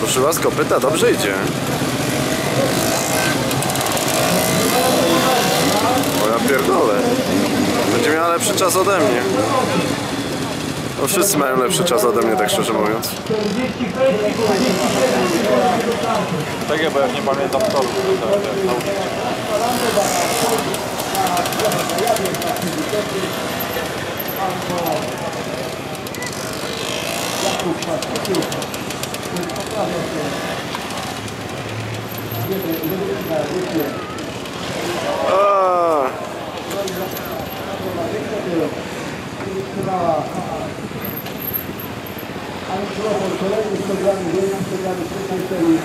ruszyła z kopyta, dobrze idzie. O ja pierdolę. Będzie miała lepszy czas ode mnie. No wszyscy mają lepszy czas ode mnie, tak szczerze mówiąc. Tak, bo jak nie pamiętam to tak, nauczyć. A, Kolejny z programu, wielkim programu trzeciej serii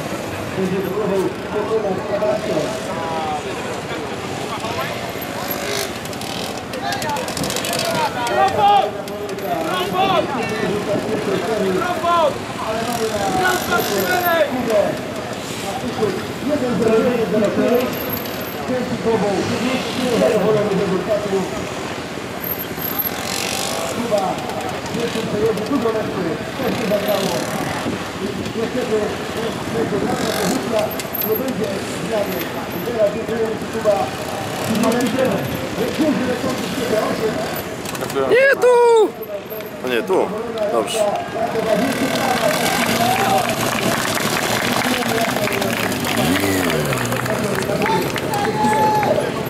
będzie próbował pokonać Sebastian. Jeden zrażenie do lewej, pięciu głową, zadowolony z rezultatu. W pierwszym periodzie dużo lepszy, też się zagrało. Niestety, tego nasza pozycja nie będzie zmiany. Teraz dziękuję Kuba. Ale idziemy. Duży rekompis 7-8. nie tu! No nie tu. Dobrze.